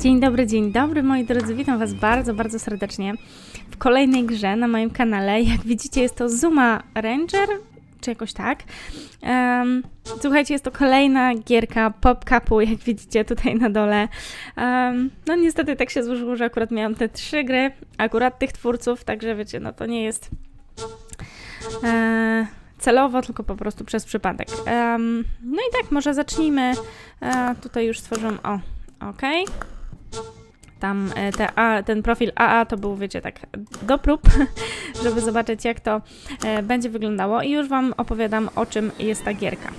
Dzień dobry, dzień dobry moi drodzy, witam Was bardzo, bardzo serdecznie w kolejnej grze na moim kanale. Jak widzicie jest to Zuma Ranger, czy jakoś tak. Um, słuchajcie, jest to kolejna gierka PopCupu, jak widzicie tutaj na dole. Um, no niestety tak się złożyło, że akurat miałam te trzy gry, akurat tych twórców, także wiecie, no to nie jest... E, celowo, tylko po prostu przez przypadek. Um, no i tak, może zacznijmy. E, tutaj już stworzyłam. O, ok. Tam e, te A, ten profil AA to był, wiecie, tak do prób, żeby zobaczyć, jak to e, będzie wyglądało. I już Wam opowiadam, o czym jest ta gierka.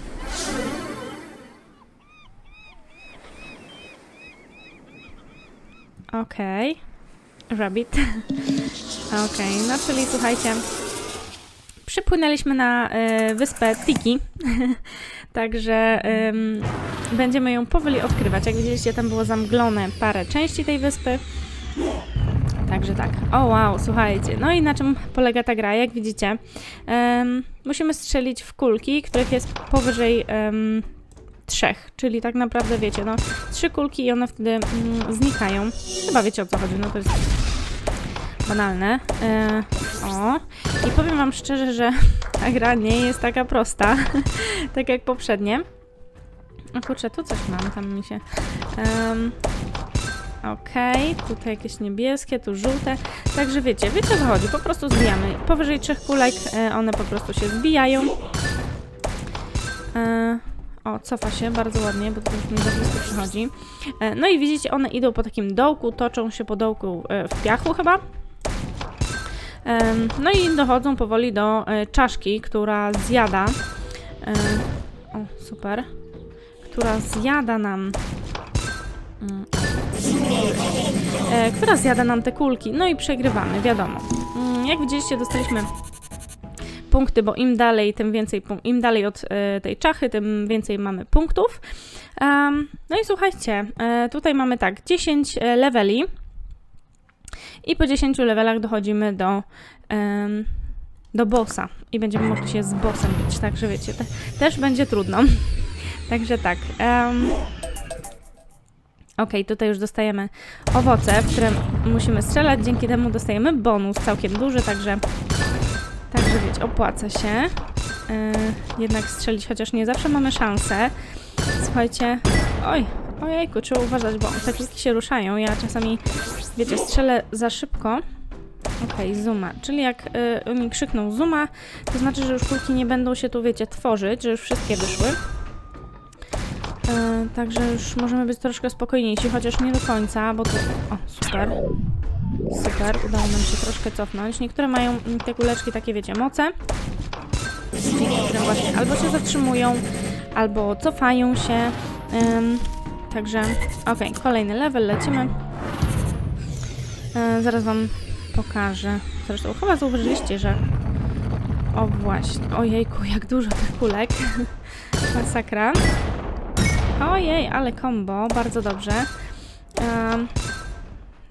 Okej. Rabbit. Okej, no czyli słuchajcie, przypłynęliśmy na y, wyspę Tiki, także będziemy ją powoli odkrywać. Jak widzieliście, tam było zamglone parę części tej wyspy. Także tak. O wow, słuchajcie. No i na czym polega ta gra? Jak widzicie, musimy strzelić w kulki, których jest powyżej trzech, czyli tak naprawdę wiecie, no trzy kulki i one wtedy mm, znikają. Chyba wiecie o co chodzi, no to jest banalne. E, o. I powiem wam szczerze, że ta gra nie jest taka prosta, tak jak poprzednie. O kurczę, tu coś mam, tam mi się... Um, Okej, okay, tutaj jakieś niebieskie, tu żółte. Także wiecie, wiecie o co chodzi, po prostu zbijamy. Powyżej trzech kulek e, one po prostu się zbijają. E, o, cofa się bardzo ładnie, bo to już mi za blisko przychodzi. No i widzicie, one idą po takim dołku, toczą się po dołku w piachu chyba. No i dochodzą powoli do e, czaszki, która zjada. O, super. Która zjada nam. Mm, e, która zjada nam te kulki. No i przegrywamy, wiadomo. Mm, jak widzieliście, dostaliśmy punkty, bo im dalej, tym więcej, im dalej od e, tej czachy, tym więcej mamy punktów. no i słuchajcie, tutaj mamy tak, 10 leveli. I po 10 levelach dochodzimy do, um, do bossa. I będziemy mogli się z bossem bić, także wiecie, te, też będzie trudno. także tak. Um, Ok, tutaj już dostajemy owoce, w które musimy strzelać. Dzięki temu dostajemy bonus całkiem duży, także, także wiecie, opłaca się yy, jednak strzelić, chociaż nie zawsze mamy szansę. Słuchajcie, oj, ojejku, trzeba uważać, bo te kliki się ruszają. Ja czasami wiecie, strzelę za szybko. Okej, okay, zuma. Czyli jak y, mi krzyknął zuma, to znaczy, że już kulki nie będą się tu, wiecie, tworzyć, że już wszystkie wyszły. Y, także już możemy być troszkę spokojniejsi, chociaż nie do końca, bo tu... O, super. Super, udało nam się troszkę cofnąć. Niektóre mają te kuleczki takie, wiecie, moce. Właśnie albo się zatrzymują, albo cofają się. także, okej, okay, kolejny level, lecimy. E, zaraz wam pokażę. Zresztą chyba zauważyliście, że... O właśnie, ojejku, jak dużo tych kulek. Masakra. Ojej, ale combo, bardzo dobrze. E,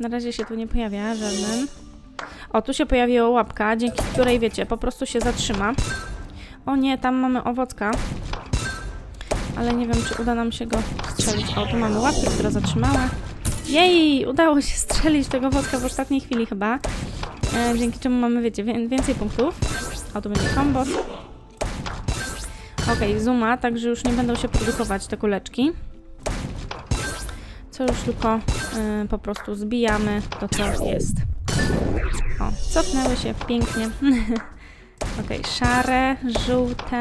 na razie się tu nie pojawia żaden. O, tu się pojawiła łapka, dzięki której, wiecie, po prostu się zatrzyma. O nie, tam mamy owocka. Ale nie wiem, czy uda nam się go strzelić. O, tu mamy łapkę, która zatrzymała. Jej, udało się strzelić tego wodka w ostatniej chwili chyba. E, dzięki czemu mamy, wiecie, więcej punktów. O, tu będzie kombos. Ok, zuma, także już nie będą się produkować te kuleczki. Co już tylko e, po prostu zbijamy to, co jest. O, cofnęły się pięknie. ok, szare, żółte,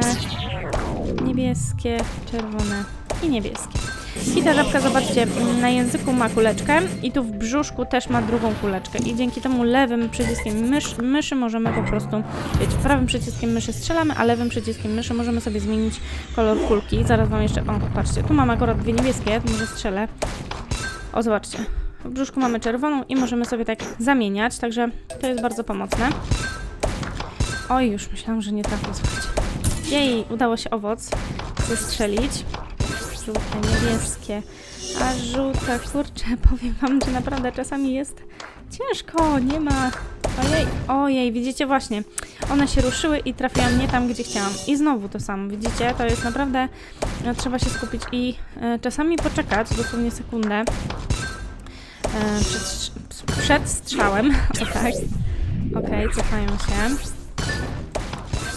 niebieskie, czerwone i niebieskie. I ta żabka, zobaczcie, na języku ma kuleczkę i tu w brzuszku też ma drugą kuleczkę. I dzięki temu lewym przyciskiem mysz, myszy możemy po prostu, wiecie, prawym przyciskiem myszy strzelamy, a lewym przyciskiem myszy możemy sobie zmienić kolor kulki. Zaraz wam jeszcze, o, patrzcie, tu mam akurat dwie niebieskie, może strzelę. O, zobaczcie. W brzuszku mamy czerwoną i możemy sobie tak zamieniać, także to jest bardzo pomocne. Oj, już myślałam, że nie trafię, słuchajcie. Jej, udało się owoc zestrzelić żółte, niebieskie, a żółte, kurczę, powiem wam, że naprawdę czasami jest ciężko, nie ma... Ojej, ojej, widzicie właśnie, one się ruszyły i trafiłam nie tam, gdzie chciałam. I znowu to samo, widzicie, to jest naprawdę, no, trzeba się skupić i y, czasami poczekać, dosłownie sekundę, e, przed, przed strzałem. O tak. Okej, cofają się.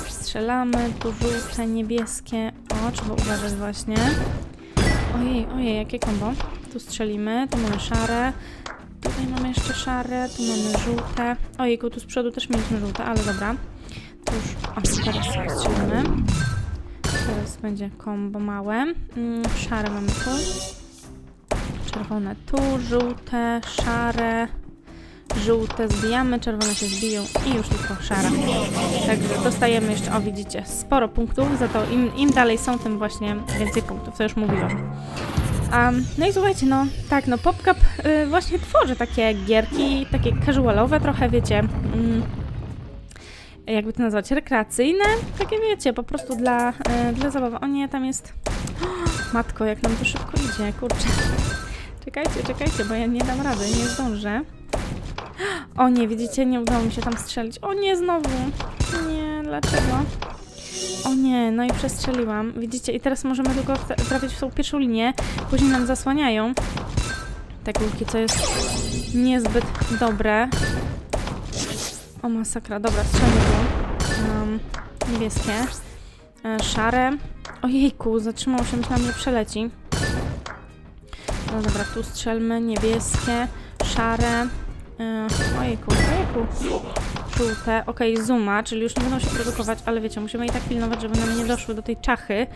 Strzelamy, tu żółte, niebieskie. O, trzeba uważać właśnie. Ojej, ojej, jakie kombo. Tu strzelimy, tu mamy szare. Tutaj mamy jeszcze szare, tu mamy żółte. Ojejku, tu z przodu też mieliśmy żółte, ale dobra. Tu już, o, teraz strzelimy. Teraz będzie kombo małe. Mm, szare mamy tu. Czerwone tu, żółte, szare, żółte zbijamy, czerwone się zbiją i już tylko szara. Także dostajemy jeszcze, o widzicie, sporo punktów, za to im, im dalej są, tym właśnie więcej punktów, to już mówiłam. Um, no i słuchajcie, no tak, no PopCap y, właśnie tworzy takie gierki, takie casualowe trochę, wiecie, mm, jakby to nazwać, rekreacyjne, takie wiecie, po prostu dla, y, dla zabawy. O nie, tam jest... Matko, jak nam to szybko idzie, kurczę. Czekajcie, czekajcie, bo ja nie dam rady, nie zdążę. O nie, widzicie, nie udało mi się tam strzelić. O nie, znowu. Nie, dlaczego? O nie, no i przestrzeliłam. Widzicie, i teraz możemy tylko tra- trafić w tą pierwszą linię. Później nam zasłaniają te kulki, co jest niezbyt dobre. O masakra, dobra, strzelmy. Um, niebieskie. E, szare. Ojejku, zatrzymało się, myślałam, że przeleci. No dobra, tu strzelmy, niebieskie, szare. Yy, ojejku, ojejku. Żółte. Okej, zooma, czyli już nie będą się produkować, ale wiecie, musimy i tak pilnować, żeby nam nie doszły do tej czachy.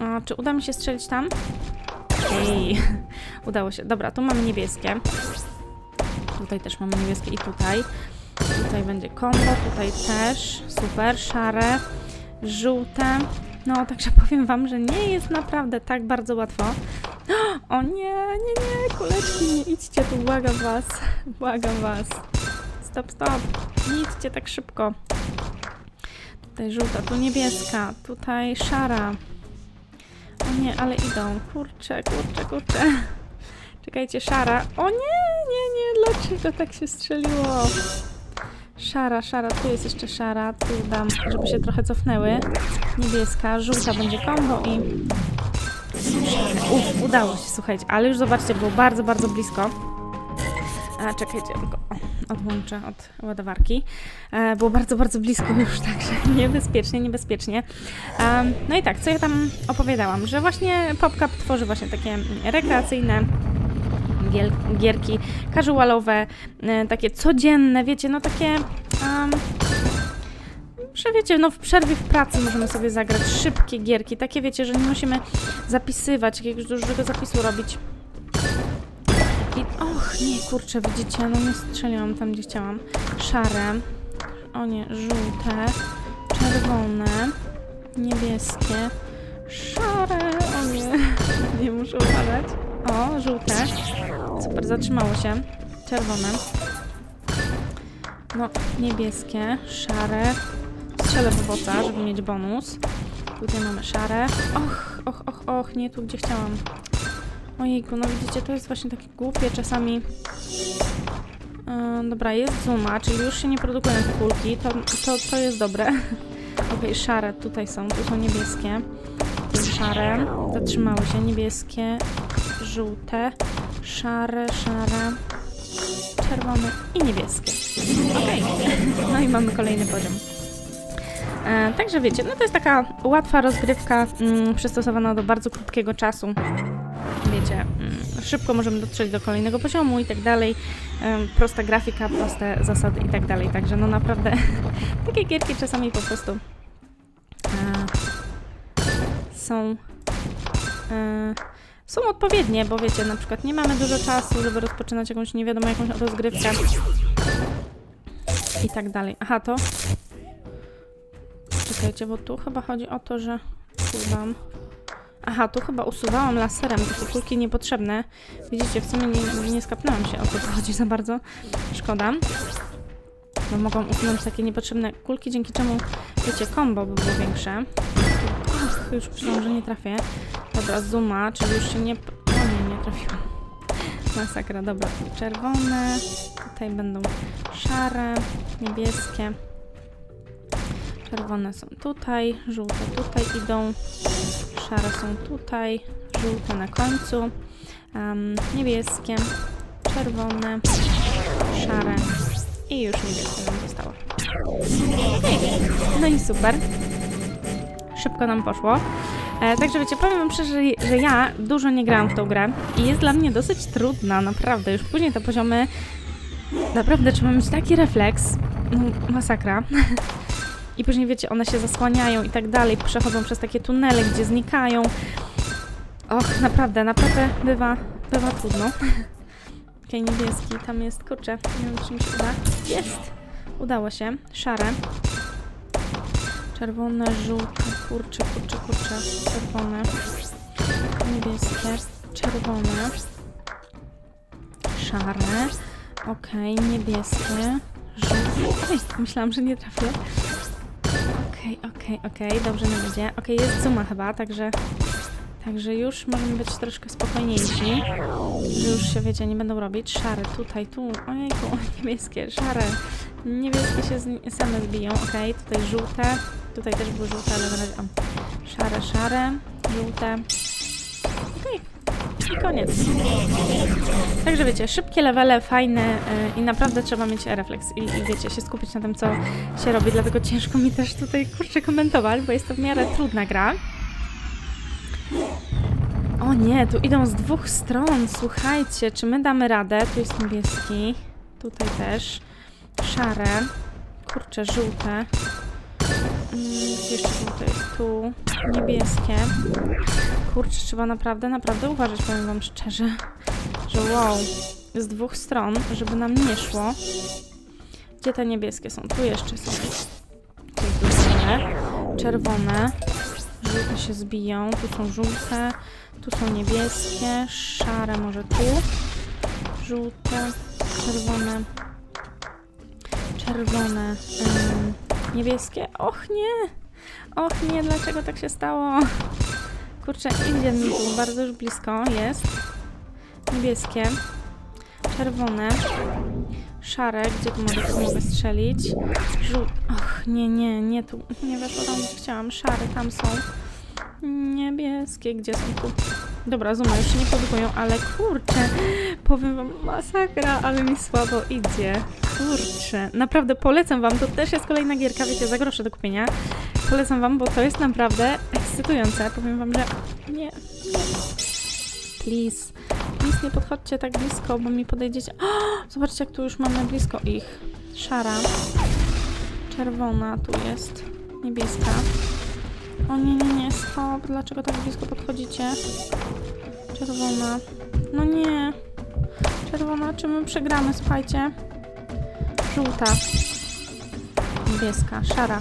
A, czy uda mi się strzelić tam? Ej, udało się. Dobra, tu mamy niebieskie. Tutaj też mamy niebieskie i tutaj. Tutaj będzie kombo, tutaj też. Super, szare, żółte. No, także powiem wam, że nie jest naprawdę tak bardzo łatwo. O nie, nie, nie, kuleczki, nie idźcie tu, błagam was, błagam was. Stop, stop, nie idźcie tak szybko. Tutaj żółta, tu niebieska, tutaj szara. O nie, ale idą, kurczę, kurczę, kurczę. Czekajcie, szara. O nie, nie, nie, dlaczego tak się strzeliło? Szara, szara, tu jest jeszcze szara, tu dam, żeby się trochę cofnęły. Niebieska, żółta będzie kombo i Uf, udało się, słuchajcie, ale już zobaczcie, było bardzo, bardzo blisko. A, czekajcie, tylko o, odłączę od ładowarki. E, było bardzo, bardzo blisko już, także niebezpiecznie, niebezpiecznie. Um, no i tak, co ja tam opowiadałam, że właśnie PopCap tworzy właśnie takie rekreacyjne gierki casualowe, e, takie codzienne, wiecie, no takie... Um, że wiecie, no w przerwie w pracy możemy sobie zagrać szybkie gierki, takie wiecie, że nie musimy zapisywać, jakiegoś dużego zapisu robić. I och, nie, kurczę, widzicie, no nie strzeliłam tam, gdzie chciałam. Szare, o nie, żółte, czerwone, niebieskie, szare, o nie, nie muszę uważać. O, żółte, super, zatrzymało się, czerwone. No, niebieskie, szare, strzelę w owoca, żeby mieć bonus. Tutaj mamy szare. Och, och, och, och, nie tu, gdzie chciałam. Ojejku, no widzicie, to jest właśnie takie głupie czasami. Yy, dobra, jest zooma, czyli już się nie produkują te kulki, to, to, to jest dobre. Okej, szare tutaj są, tu są niebieskie. Szare, zatrzymały się, niebieskie, żółte, szare, szare, czerwone i niebieskie. Okej, no i mamy kolejny poziom. E, także wiecie, no to jest taka łatwa rozgrywka mm, przystosowana do bardzo krótkiego czasu. Wiecie, mm, szybko możemy dotrzeć do kolejnego poziomu i tak dalej. Em, prosta grafika, proste zasady i tak dalej. Także no naprawdę takie gierki czasami po prostu e, są e, są odpowiednie, bo wiecie, na przykład nie mamy dużo czasu, żeby rozpoczynać jakąś nie wiadomo jakąś rozgrywkę i tak dalej. Aha, to Czekajcie, bo tu chyba chodzi o to, że usuwam. Aha, tu chyba usuwałam laserem te kulki niepotrzebne. Widzicie, w sumie nie, nie skapnęłam się o co tu chodzi za bardzo. Szkoda. Bo mogłam usunąć takie niepotrzebne kulki, dzięki czemu, wiecie, combo by było większe. Ach, już myślałam, że nie trafię. Dobra, zooma, czyli już się nie... O nie, nie trafiłam. Masakra, dobra. Czerwone, tutaj będą szare, niebieskie. Czerwone są tutaj, żółte tutaj idą, szare są tutaj, żółte na końcu, um, niebieskie, czerwone, szare i już niebieskie nam zostało. No i super. Szybko nam poszło. E, także wiecie, powiem wam szczerze, że, że ja dużo nie grałam w tą grę i jest dla mnie dosyć trudna, naprawdę. Już później te poziomy, naprawdę trzeba mieć taki refleks, no masakra. I później wiecie, one się zasłaniają i tak dalej, przechodzą przez takie tunele, gdzie znikają. Och, naprawdę, naprawdę bywa, bywa trudno. Okej, niebieski, tam jest, kurczę, nie wiem, czy mi się uda. Jest! Udało się. Szare. Czerwone, żółte, kurczę, kurczę, kurczę. Czerwone. Niebieskie, czerwone. Szare. Okej, niebieskie. Żółte. Myślałam, że nie trafię. Okej, okej, okej, dobrze nam będzie. Okej, jest suma chyba, także... Także już możemy być troszkę spokojniejsi. Że już się, wiecie, nie będą robić. Szare, tutaj, tu, ojejku, niebieskie, szare. Niebieskie się same zbiją, okej, tutaj żółte. Tutaj też były żółte, ale. O. Szare, szare, żółte. I koniec. Także wiecie, szybkie levele, fajne yy, i naprawdę trzeba mieć refleks i, i wiecie, się skupić na tym, co się robi, dlatego ciężko mi też tutaj, kurczę, komentować, bo jest to w miarę trudna gra. O nie, tu idą z dwóch stron, słuchajcie, czy my damy radę? Tu jest niebieski, tutaj też, szare, kurczę, żółte, mm, jeszcze żółte jest tu, niebieskie, kurczę, trzeba naprawdę, naprawdę uważać, powiem wam szczerze, że wow, z dwóch stron, żeby nam nie szło. Gdzie te niebieskie są? Tu jeszcze są. Tutaj czerwone, żółte się zbiją, tu są żółte, tu są niebieskie, szare może tu, żółte, czerwone, czerwone, ym, niebieskie. Och nie! Och nie, dlaczego tak się stało? Kurczę, idzie mi tu, bardzo już blisko jest. Niebieskie, czerwone, szare, gdzie tu mogę, tu mogę strzelić? Żół... Och, nie, nie, nie tu, nie weszło tam, chciałam. Szare tam są. Niebieskie, gdzie są tu? Dobra, zuma, już się nie produkują, ale kurczę, powiem wam, masakra, ale mi słabo idzie. Kurczę, naprawdę polecam wam, to też jest kolejna gierka, wiecie, za grosze do kupienia. Polecam wam, bo to jest naprawdę ekscytujące. Powiem wam, że nie. Please, please nie podchodźcie tak blisko, bo mi podejdziecie. O, zobaczcie, jak tu już mamy blisko ich. Szara, czerwona tu jest, niebieska. O nie, nie, nie, stop. Dlaczego tak blisko podchodzicie? Czerwona. No nie. Czerwona, czy my przegramy, słuchajcie? Żółta. Niebieska, szara.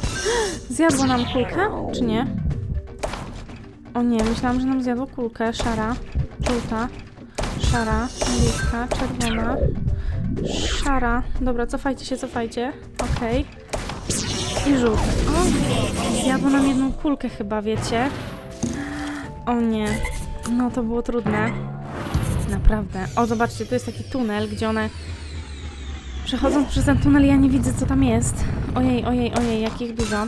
Zjadło nam kulkę, czy nie? O nie, myślałam, że nam zjadło kulkę. Szara, żółta, szara, niebieska, czerwona, szara. Dobra, cofajcie się, cofajcie. Okej. I żółte. O, zjadło nam jedną kulkę chyba, wiecie? O nie. No to było trudne. Naprawdę. O, zobaczcie, tu jest taki tunel, gdzie one... Przechodząc przez ten tunel, ja nie widzę, co tam jest. Ojej, ojej, ojej, jakich dużo.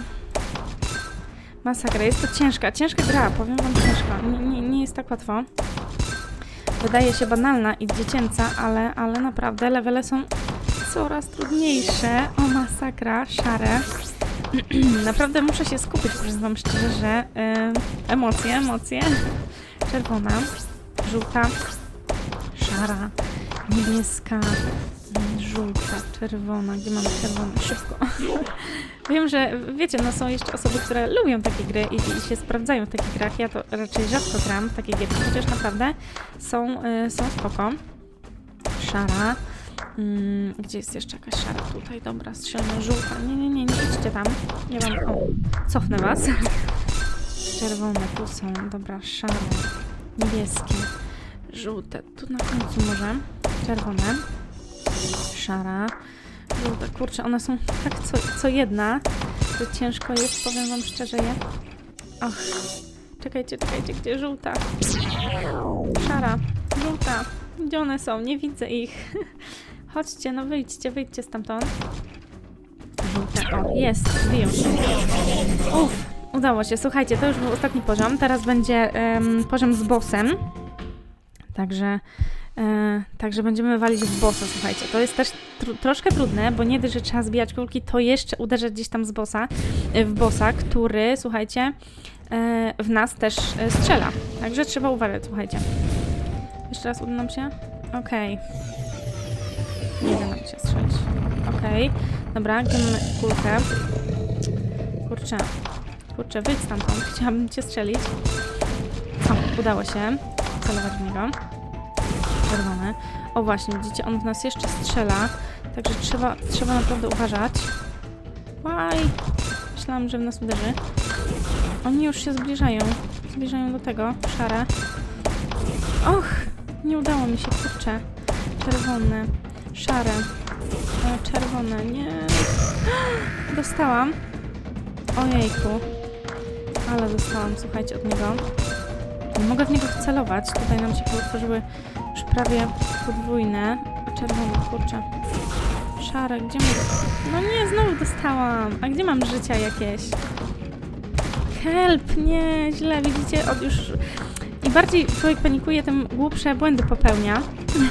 Masakra. Jest to ciężka, ciężka gra, powiem wam ciężka. Nie, nie, nie jest tak łatwo. Wydaje się banalna i dziecięca, ale, ale naprawdę levele są coraz trudniejsze. O, masakra, szare. Naprawdę muszę się skupić, wam szczerze, że y, emocje, emocje. Czerwona, żółta, szara, niebieska, żółta, czerwona. Gdzie mamy czerwoną? Szybko. Wiem, że wiecie, no są jeszcze osoby, które lubią takie gry i, i się sprawdzają w takich grach. Ja to raczej rzadko gram w takie gry, chociaż naprawdę są, y, są spoko. Szara. Mm, gdzie jest jeszcze jakaś szara? Tutaj, dobra, strzelna żółta. Nie, nie, nie, nie idźcie tam. Nie mam. O, cofnę was. Czerwone tu są, dobra, szare, niebieskie, żółte. Tu na końcu może. Czerwone, szara, żółte. Kurczę, one są tak co, co jedna, że ciężko jest, powiem wam szczerze je. Och, czekajcie, czekajcie, gdzie żółta? Szara, żółta. Gdzie one są? Nie widzę ich. Chodźcie, no wyjdźcie, wyjdźcie stamtąd. Żółte, o, jest, zbiją się. Uff, udało się. Słuchajcie, to już był ostatni poziom. Teraz będzie em, poziom z bossem. Także E, także będziemy walić w bossa, słuchajcie. To jest też tr troszkę trudne, bo nie dość, że trzeba zbijać kulki, to jeszcze uderzać gdzieś tam z bossa, e, w bossa, który, słuchajcie, e, w nas też strzela. Także trzeba uważać, słuchajcie. Jeszcze raz uda nam się? Okej. Nie da nam się strzelić. Okej. Dobra, gdzie mamy kulkę? Kurczę. Kurczę, wyjdź stamtąd. Chciałabym cię strzelić. O, udało się. Celować w niego. Czerwony. O właśnie, widzicie, on w nas jeszcze strzela. Także trzeba, trzeba naprawdę uważać. Łaj! Myślałam, że w nas uderzy. Oni już się zbliżają. Zbliżają do tego. Szare. Och! Nie udało mi się, kurczę. Czerwone. Szare. E, czerwone. Nie. Dostałam. Ojejku. Ale dostałam, słuchajcie, od niego. Nie mogę w niego wcelować. Tutaj nam się otworzyły prawie podwójne. A kurczę. Szare, gdzie mam... No nie, znowu dostałam. A gdzie mam życia jakieś? Help, nie, źle, widzicie, od już... Im bardziej człowiek panikuje, tym głupsze błędy popełnia.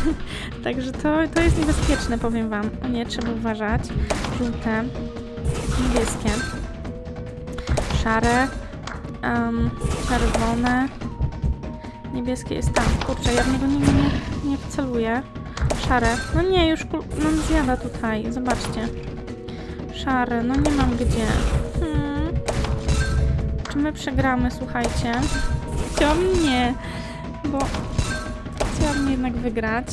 Także to, to jest niebezpieczne, powiem wam. O nie, trzeba uważać. Żółte, niebieskie, szare, em, czerwone, niebieskie jest tam. Kurczę, ja w niego nigdy nie, nie wceluję. Szare. No nie, już nam zjada tutaj. Zobaczcie. Szare, no nie mam gdzie. Hmm. Czy my przegramy, słuchajcie? Chciałabym nie, bo chciałabym jednak wygrać.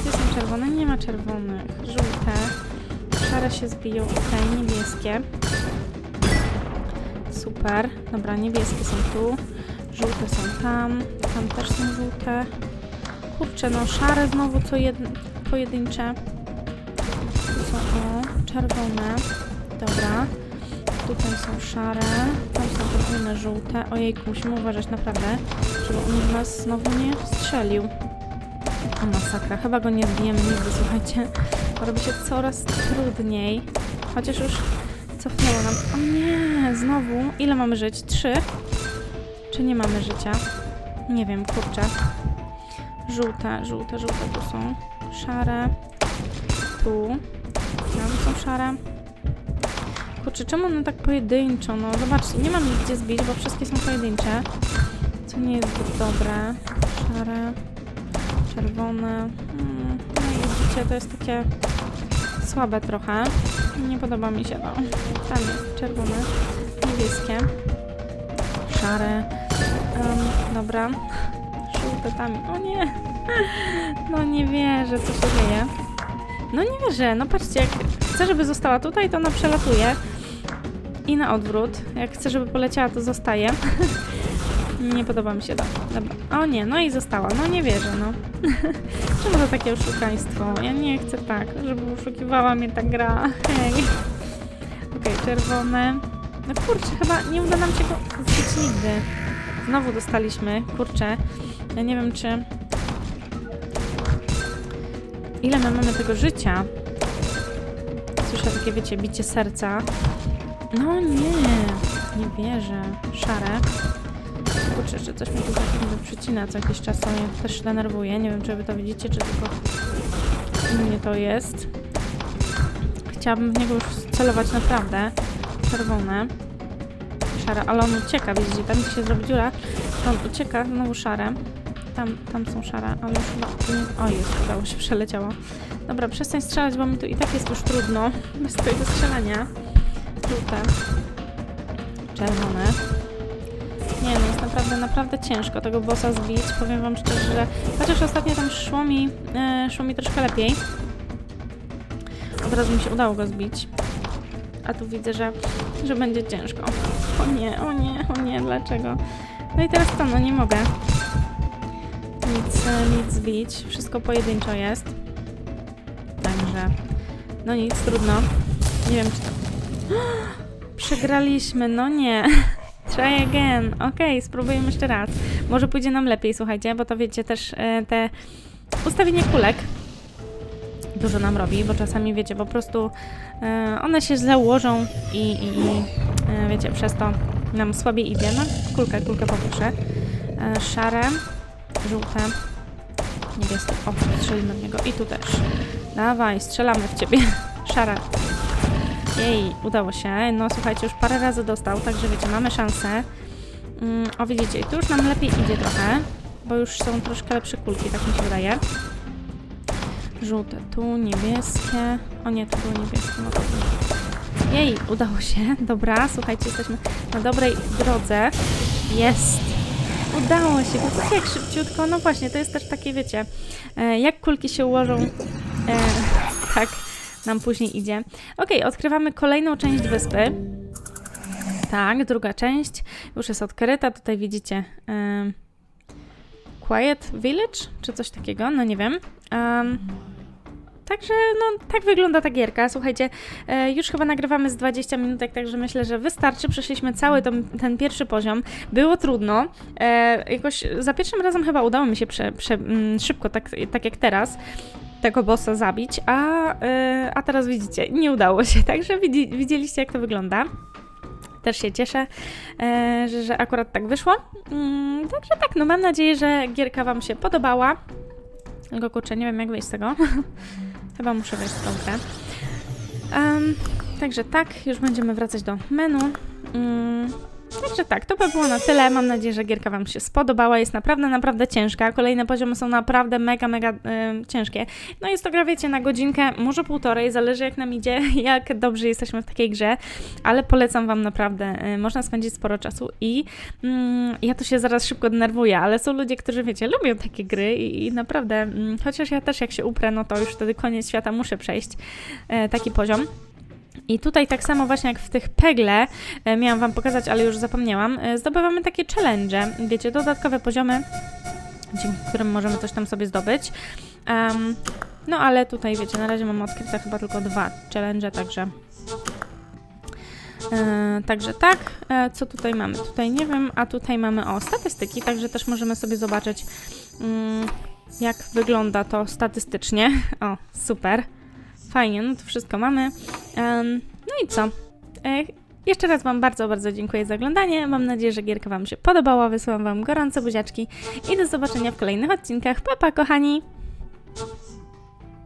Gdzie są czerwone? Nie ma czerwonych. Żółte. Szare się zbiją. Okej, niebieskie. Super. Dobra, niebieskie są tu. Żółte są tam. Tam też są żółte. Kurczę, no szare znowu co jed... pojedyncze. Tu są o, czerwone. Dobra. Tutaj są szare. Tam są podwójne żółte. Ojejku, musimy uważać naprawdę, żeby on nas znowu nie strzelił. O masakra, chyba go nie zbijemy nigdy, słuchajcie. Robi się coraz trudniej. Chociaż już cofnęło nam. O nie, znowu. Ile mamy żyć? Trzy? Czy nie mamy życia? Nie wiem, kurczę. Żółte, żółte, żółte tu są. Szare. Tu. Tam są szare. Kurczę, czemu one tak pojedynczo? No zobaczcie, nie mam ich gdzie zbić, bo wszystkie są pojedyncze. Co nie jest zbyt dobre. Szare. Czerwone. Hmm. No i widzicie, to jest takie słabe trochę. Nie podoba mi się to. Tam jest czerwone. Niebieskie. Szare. Em, dobra. O nie. No nie wierzę, co się dzieje. No nie wierzę. No patrzcie, jak chcę, żeby została tutaj, to ona przelatuje. I na odwrót. Jak chcę, żeby poleciała, to zostaje. nie podoba mi się to. Dobra. O nie, no i została. No nie wierzę, no. Czemu to takie oszukaństwo? Ja nie chcę tak, żeby oszukiwała mnie ta gra. Hej. Okej, czerwone. No kurczę, chyba nie uda nam się go zbić nigdy. Znowu dostaliśmy. Kurczę. Ja nie wiem, czy... Ile my mamy tego życia? Słyszę takie, wiecie, bicie serca. No nie, nie wierzę. Szare. Kurczę, jeszcze coś mi tu tak niby przycina co jakiś czas, to mnie też denerwuje. Nie wiem, czy wy to widzicie, czy tylko mnie to jest. Chciałabym w niego już celować naprawdę. Czerwone. Szare, ale on ucieka, widzicie, tam gdzie się zrobi dziura, on ucieka, znowu szare. Tam, tam są szare, ale chyba. O, jest, udało się, przeleciało. Dobra, przestań strzelać, bo mi tu i tak jest już trudno bez twojego strzelania. Żółte. Czerwone. Nie no, jest naprawdę, naprawdę ciężko tego bossa zbić. Powiem wam szczerze, że chociaż ostatnio tam szło mi, e, szło mi troszkę lepiej. Od razu mi się udało go zbić. A tu widzę, że, że będzie ciężko. O nie, o nie, o nie, dlaczego? No i teraz co, no nie mogę nic, nic zbić. Wszystko pojedynczo jest. Także, no nic, trudno. Nie wiem, czy to... Przegraliśmy, no nie. Try again. Okej, spróbujemy jeszcze raz. Może pójdzie nam lepiej, słuchajcie, bo to wiecie też e, te ustawienie kulek dużo nam robi, bo czasami wiecie, po prostu e, one się źle ułożą i, i, i e, wiecie, przez to nam słabiej idzie. No, kulkę, kulkę poproszę. Szare, żółte, Niebieski. O, strzelimy w niego. I tu też. Dawaj, strzelamy w ciebie. Szara. Jej, udało się. No słuchajcie, już parę razy dostał, także wiecie, mamy szansę. Mm, o, widzicie, tu już nam lepiej idzie trochę, bo już są troszkę lepsze kulki, tak mi się wydaje. Żółte tu, niebieskie. O nie, to było niebieskie. No to Jej, udało się. Dobra, słuchajcie, jesteśmy na dobrej drodze. Jest! Udało się. Widzicie, jak szybciutko. No właśnie, to jest też takie, wiecie, e, jak kulki się ułożą, e, tak nam później idzie. Okej, odkrywamy kolejną część wyspy. Tak, druga część już jest odkryta. Tutaj widzicie em, Quiet Village, czy coś takiego, no nie wiem. Em, Także no, tak wygląda ta gierka. Słuchajcie, e, już chyba nagrywamy z 20 minutek, także myślę, że wystarczy. Przeszliśmy cały ten, ten pierwszy poziom. Było trudno. E, jakoś za pierwszym razem chyba udało mi się prze, prze, mm, szybko, tak, tak jak teraz, tego bossa zabić, a, e, a teraz widzicie, nie udało się. Także widzi, widzieliście, jak to wygląda. Też się cieszę, że, że akurat tak wyszło. Mm, także tak, no mam nadzieję, że gierka Wam się podobała. Tylko kurczę, nie wiem jak wyjść z tego. Chyba muszę wejść w tą grę. Em, także tak, już będziemy wracać do menu. Mm, także tak, to by było na tyle. Mam nadzieję, że gierka Wam się spodobała. Jest naprawdę, naprawdę ciężka. Kolejne poziomy są naprawdę mega, mega em, ciężkie. No jest to gra, wiecie, na godzinkę, może półtorej, zależy jak nam idzie, jak dobrze jesteśmy w takiej grze, ale polecam Wam naprawdę. y, Można spędzić sporo czasu i mm, ja to się zaraz szybko denerwuję, ale są ludzie, którzy, wiecie, lubią takie gry i, i naprawdę, mm, chociaż ja też jak się uprę, no to już wtedy koniec świata muszę przejść e, taki poziom. I tutaj tak samo właśnie jak w tych pegle, e, miałam Wam pokazać, ale już zapomniałam, e, zdobywamy takie challenge, wiecie, dodatkowe poziomy, dzięki którym możemy coś tam sobie zdobyć. Em, no ale tutaj, wiecie, na razie mam odkryte chyba tylko dwa challenge, także... E, także tak, co tutaj mamy? Tutaj nie wiem, a tutaj mamy o statystyki, także też możemy sobie zobaczyć, mm, jak wygląda to statystycznie. O, super. Fajnie, no to wszystko mamy. No i co? Jeszcze raz Wam bardzo, bardzo dziękuję za oglądanie. Mam nadzieję, że gierka Wam się podobała. Wysyłam Wam gorące buziaczki i do zobaczenia w kolejnych odcinkach. Pa, pa, kochani!